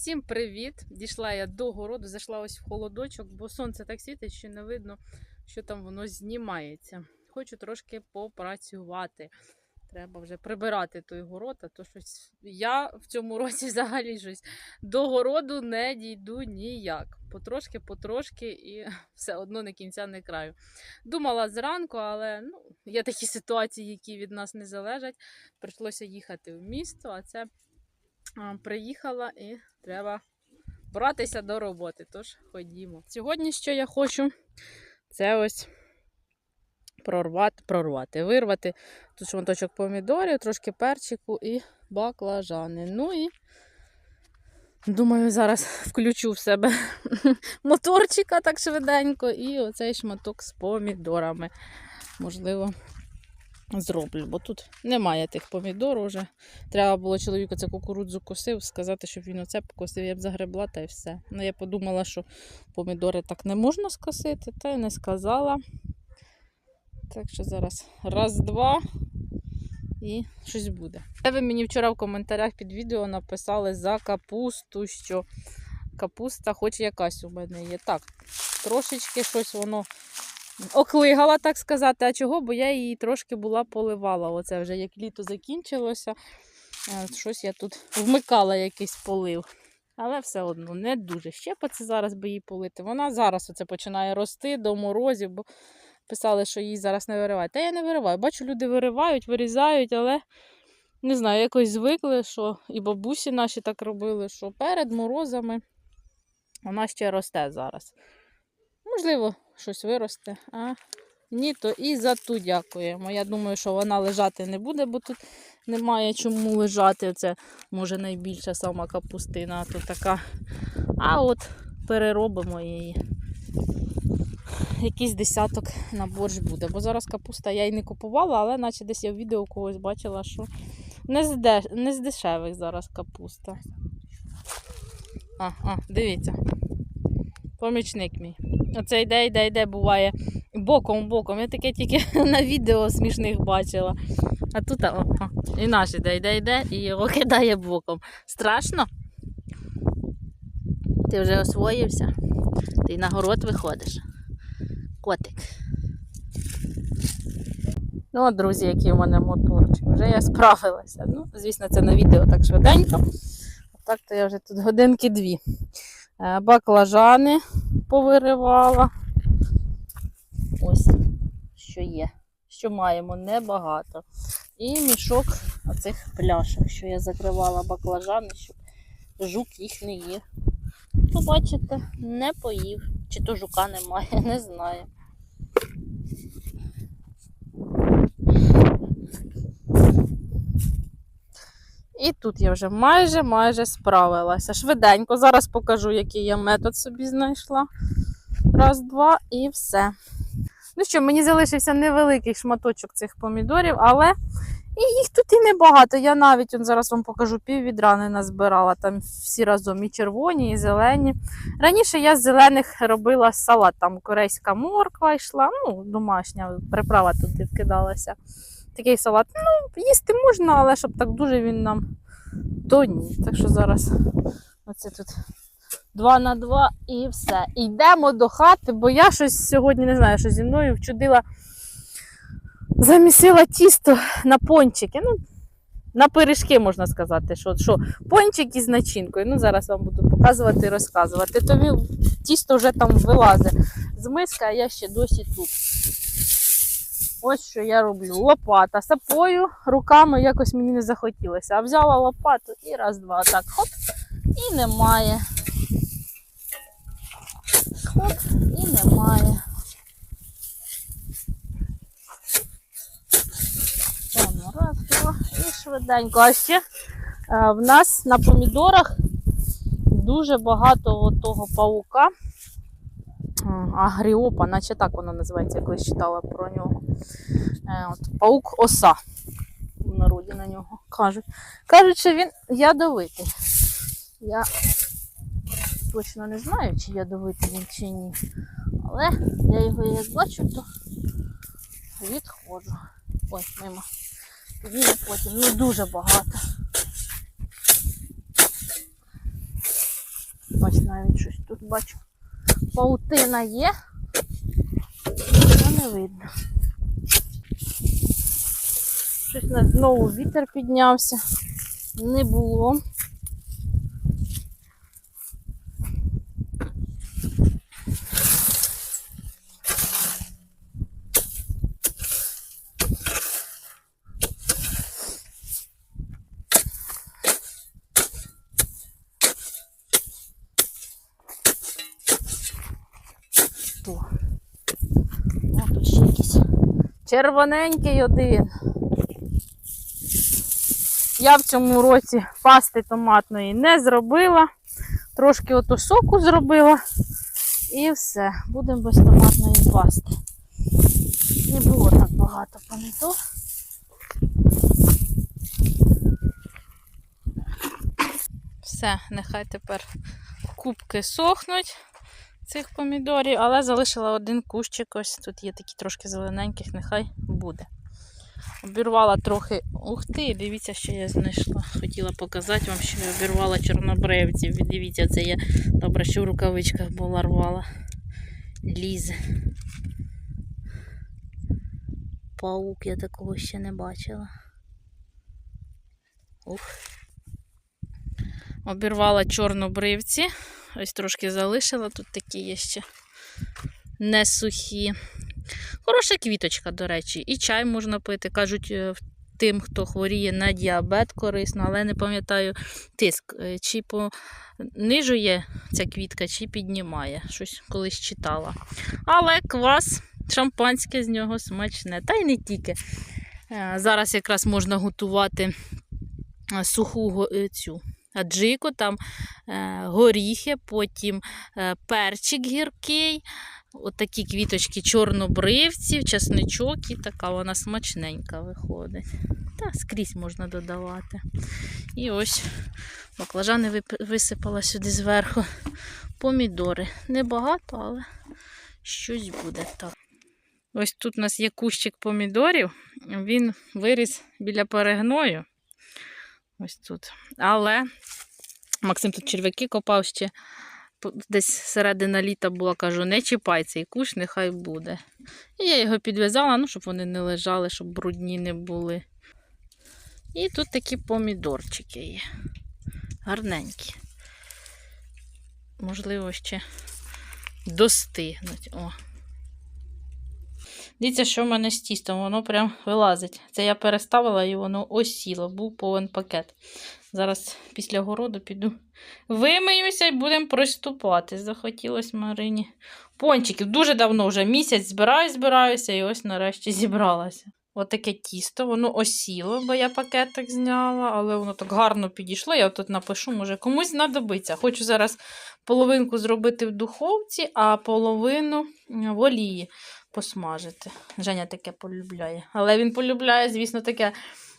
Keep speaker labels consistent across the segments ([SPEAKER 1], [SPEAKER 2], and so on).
[SPEAKER 1] Всім привіт! Дійшла я до городу, зайшла ось в холодочок, бо сонце так світить, що не видно, що там воно знімається. Хочу трошки попрацювати. Треба вже прибирати той город, а то щось я в цьому році взагалі щось до городу не дійду ніяк. Потрошки, потрошки і все одно не кінця, не краю. Думала зранку, але ну, є такі ситуації, які від нас не залежать. Прийшлося їхати в місто, а це приїхала і треба братися до роботи. Тож ходімо. Сьогодні що я хочу, це ось прорвати, прорвати, вирвати тут шматочок помідорів, трошки перчику і баклажани. Ну і думаю, зараз включу в себе моторчика так швиденько і оцей шматок з помідорами. Можливо, зроблю, бо тут немає тих помідор уже. Треба було чоловіку це кукурудзу косив, сказати, щоб він оце покосив, я б загребла та й все. Ну, я подумала, що помідори так не можна скосити, та й не сказала. Так що зараз раз-два і щось буде. Це ви мені вчора в коментарях під відео написали за капусту, що капуста хоч якась у мене є. Так, трошечки щось воно оклигала, так сказати. А чого? Бо я її трошки була поливала. Оце вже як літо закінчилося. е, Щось я тут вмикала якийсь полив. Але все одно не дуже щепиться зараз, би її полити. Вона зараз оце починає рости до морозів, бо писали, що її зараз не виривають. Та я не вириваю. Бачу, люди виривають, вирізають, але не знаю, якось звикли, що і бабусі наші так робили, що перед морозами вона ще росте зараз. Можливо, щось виросте, а ні, то і за ту дякуємо. Я думаю, що вона лежати не буде, бо тут немає чому лежати. Це може найбільша сама капустина, то така. А от переробимо її. Якийсь десяток на борщ буде. Бо зараз капуста я й не купувала, але наче десь я в відео когось бачила, що не з, деш... не з дешевих зараз капуста. А, а, дивіться. Помічник мій. Оце йде, йде, йде, буває боком, боком. Я таке тільки на відео смішних бачила. А тут о, і наш іде, йде, йде, і його кидає боком. Страшно? Ти вже освоївся? Ти на город виходиш. Котик. Ну, от, друзі, який у мене моторчик. Вже я справилася. Ну, звісно, це на відео так швиденько. А так то я вже тут годинки дві. Е, Баклажани повиривала. Ось, що є. Що маємо, небагато. І мішок оцих пляшок, що я закривала баклажани, щоб жук їх не їв. Побачите, не поїв. Чи то жука немає, не знаю. І тут я вже майже майже справилася. Швиденько. Зараз покажу, який я метод собі знайшла. Раз, два і все. Ну що, мені залишився невеликий шматочок цих помідорів, але і їх тут і небагато. Я навіть он зараз вам покажу пів відра не назбирала. Там всі разом і червоні, і зелені. Раніше я з зелених робила салат, там корейська морква йшла, ну, домашня приправа туди вкидалася. Такий салат. Ну, їсти можна, але щоб так дуже він нам то ні. Так що зараз оце тут два на два і все. Йдемо до хати, бо я щось сьогодні не знаю, що зі мною вчудила. Замісила тісто на пончики. Ну, на пиріжки можна сказати, що, що пончик із начинкою. Ну, зараз вам буду показувати і розказувати. То тісто вже там вилазить з миска, а я ще досі тут. Ось що я роблю. Лопата. Сапою руками якось мені не захотілося. А взяла лопату і раз-два. Так, хоп, і немає. Хоп, і немає. Там раз, два і швиденько. А ще е, в нас на помідорах дуже багато того паука. Агріопа, наче так воно називається, я колись читала про нього. Е, От, паук оса. В народі на нього кажуть. Кажуть, що він ядовитий. Я точно не знаю, чи ядовитий він чи ні. Але я його як бачу, то відходжу. Ой, мимо. Тоді потім. Ну дуже багато. навіть щось тут бачу. Паутина є, але не видно. Щось знову вітер піднявся. Не було. О, О, тут ще якийсь червоненький один. Я в цьому році пасти томатної не зробила. Трошки ото соку зробила. І все. Будемо без томатної пасти. Не було так багато помідор. Все, нехай тепер кубки сохнуть цих помідорів, але залишила один кущик. Ось тут є такі трошки зелененьких, нехай буде. Обірвала трохи. Ух ти, дивіться, що я знайшла. Хотіла показати вам, що я обірвала чорнобривців. Дивіться, це я добре, що в рукавичках була рвала. Лізе. Паук, я такого ще не бачила. Ух. Обірвала чорнобривці. Ось трошки залишила. Тут такі є ще не сухі. Хороша квіточка, до речі, і чай можна пити. Кажуть, е, тим, хто хворіє на діабет, корисно, але не пам'ятаю тиск, е, чи понижує ця квітка, чи піднімає. Щось колись читала. Але квас, шампанське з нього смачне. Та й не тільки. Е, Зараз якраз можна готувати суху цю аджику, там е, горіхи, потім е, перчик гіркий. Отакі квіточки чорнобривців, часничок і така вона смачненька виходить. Та скрізь можна додавати. І ось баклажани висипала сюди зверху. Помідори. Небагато, але щось буде так. Ось тут у нас є кущик помідорів. Він виріс біля перегною. Ось тут. Але Максим тут черв'яки копав ще десь середина літа була, кажу, не чіпай цей кущ, нехай буде. І я його підв'язала, ну, щоб вони не лежали, щоб брудні не були. І тут такі помідорчики є. Гарненькі. Можливо, ще достигнуть. О. Дивіться, що в мене з тістом, воно прям вилазить. Це я переставила і воно осіло, був повен пакет. Зараз після городу піду вимиюся і будемо приступати. Захотілося Марині пончиків. Дуже давно вже місяць збираюсь, збираюся, і ось нарешті зібралася. Отаке тісто, воно осіло, бо я пакетик зняла, але воно так гарно підійшло. Я тут напишу, може комусь знадобиться. Хочу зараз половинку зробити в духовці, а половину в олії посмажити. Женя таке полюбляє. Але він полюбляє, звісно, таке,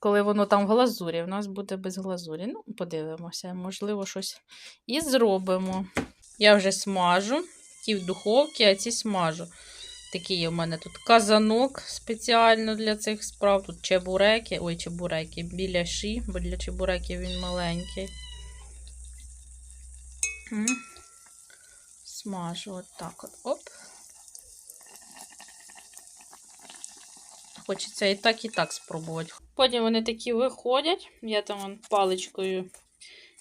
[SPEAKER 1] коли воно там в глазурі. У нас буде без глазурі. Ну, подивимося, можливо, щось і зробимо. Я вже смажу. Ті в духовці, а ці смажу. Такий є в мене тут казанок спеціально для цих справ. Тут чебуреки, ой, чебуреки, біляші, бо для чебуреків він маленький. Смажу отак от. Оп. Хочеться і так, і так спробувати. Потім вони такі виходять. Я там паличкою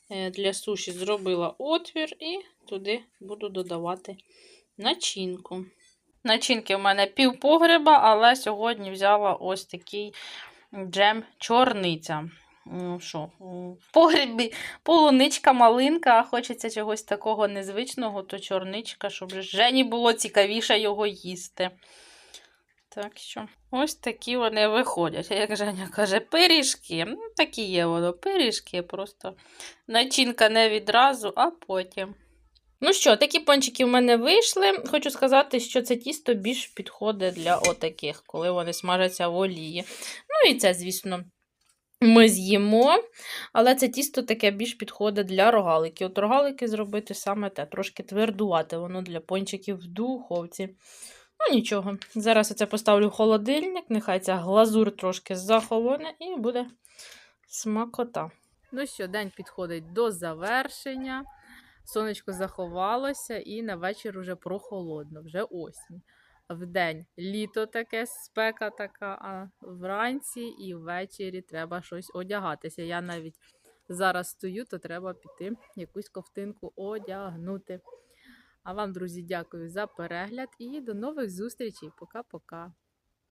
[SPEAKER 1] е, для суші зробила отвір і туди буду додавати начинку. Начинки в мене пів погреба, але сьогодні взяла ось такий джем чорниця. Ну що, в погребі полуничка, малинка, а хочеться чогось такого незвичного, то чорничка, щоб Жені було цікавіше його їсти. Так що, ось такі вони виходять. Як Женя каже, пиріжки. Ну, такі є воно, пиріжки, просто начинка не відразу, а потім. Ну що, такі пончики в мене вийшли. Хочу сказати, що це тісто більш підходить для отаких, коли вони смажаться в олії. Ну і це, звісно, ми з'їмо. Але це тісто таке більш підходить для рогаликів. От рогалики зробити саме те, трошки твердувати, воно для пончиків в духовці. Ну, нічого. Зараз я це поставлю в холодильник, нехай ця глазур трошки захолоне і буде смакота. Ну що, день підходить до завершення. сонечко заховалося і на вечір уже прохолодно, вже осінь. Вдень літо таке, спека така, а вранці і ввечері треба щось одягатися. Я навіть зараз стою, то треба піти якусь ковтинку одягнути. А вам, друзі, дякую за перегляд і до нових зустрічей. Пока-пока.